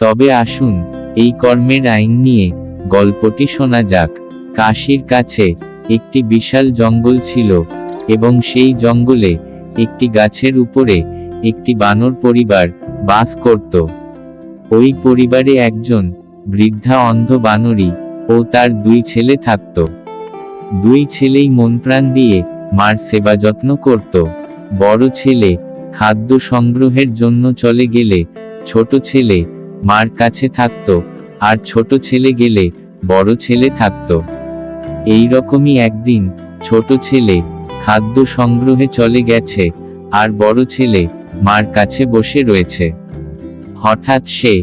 তবে আসুন, এই কর্মের আইন নিয়ে গল্পটি শোনা যাক। কাশির কাছে একটি বিশাল জঙ্গল ছিল এবং সেই জঙ্গলে একটি গাছের উপরে একটি বানর পরিবার বাস করত। ওই পরিবারে একজন বৃদ্ধা অন্ধ বানরী ও তার দুই ছেলে থাকত। দুই ছেলেই মন প্রাণ দিয়ে মার সেবা যত্ন করত। বড় ছেলে খাদ্য সংগ্রহের জন্য চলে গেলে ছোট ছেলে মার কাছে থাকত, আর ছোট ছেলে গেলে বড় ছেলে থাকত। এই রকমই একদিন ছোট ছেলে খাদ্য সংগ্রহে চলে গেছে, আর বড় ছেলে মার কাছে বসে রয়েছে। হঠাৎ সে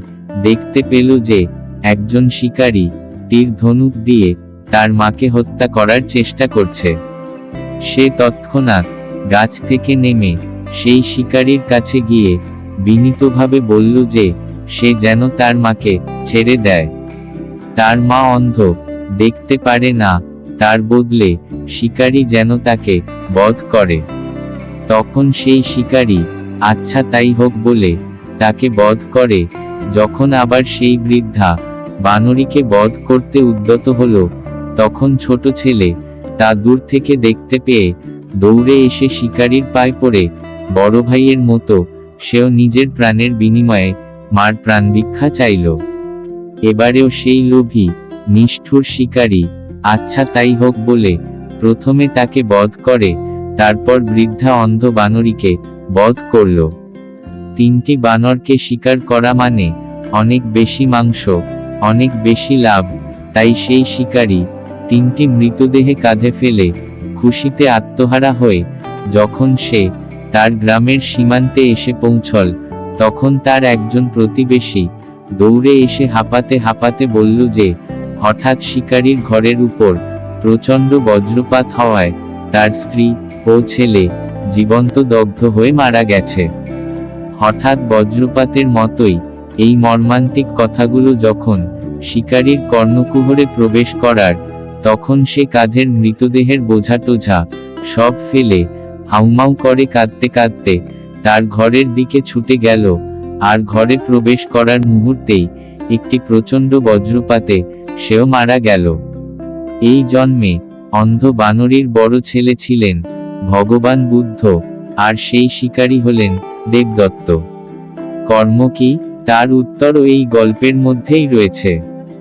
দেখতে পেল যে একজন শিকারী তীর ধনুক দিয়ে তার মাকে হত্যা করার চেষ্টা করছে। সে তৎক্ষণাৎ গাছ থেকে নেমে সেই শিকারীর কাছে গিয়ে বিনীতভাবে বলল যে সে যেন তার মাকে ছেড়ে দেয়। তার মা অন্ধ, দেখতে পারে না, তার বদলে শিকারী যেন তাকে বধ করে। তখন সেই শিকারী আচ্ছা তাই হোক বলে তাকে বধ করে। যখন আবার সেই বৃদ্ধা বানরীকে বধ করতে উদ্যত হলো, তখন ছোট ছেলে তা দূর থেকে দেখতে পেয়ে দৌড়ে এসে শিকারীর পায়ে পড়ে। বড় ভাইয়ের মতো সেও নিজের প্রাণের বিনিময়ে মার প্রাণ ভিক্ষা চাইল। এবারেও সেই লোভী, নিষ্ঠুর শিকারী আচ্ছা তাই হোক বলে প্রথমে তাকে বধ করে, তারপর বৃদ্ধা অন্ধ বানরীকে বধ করল। তিনটি বানরকে শিকার করা মানে অনেক বেশি মাংস, অনেক বেশি লাভ, তাই সেই শিকারী তিনটি মৃতদেহে কাঁধে ফেলে খুশিতে আত্মহারা হয়ে যখন সে তার গ্রামের সীমান্তে এসে পৌঁছল তখন তার একজন প্রতিবেশী দৌড়ে এসে হাঁপাতে হাঁপাতে বলল যে, হঠাৎ শিকারীর ঘরের উপর প্রচণ্ড বজ্রপাত হওয়ায় তার স্ত্রী ও ছেলে জীবন্ত দগ্ধ হয়ে মারা গেছে। হঠাৎ বজ্রপাতের মতোই এই মর্মান্তিক কথাগুলো যখন শিকারীর কর্ণকুহরে প্রবেশ করার, তখন সে কাঁধের মৃতদেহের বোঝা টোঝা সব ফেলে হাউমাউ করে কাঁদতে কাঁদতে তার ঘরের দিকে ছুটে গেল, আর ঘরে প্রবেশ করার মুহূর্তেই একটি প্রচণ্ড বজ্রপাতে সেও মারা গেল। এই জন্মে অন্ধ বানরীর বড় ছেলে ছিলেন ভগবান বুদ্ধ, আর সেই শিকারী হলেন দেবদত্ত। কর্ম কি? তার উত্তরও এই গল্পের মধ্যেই রয়েছে।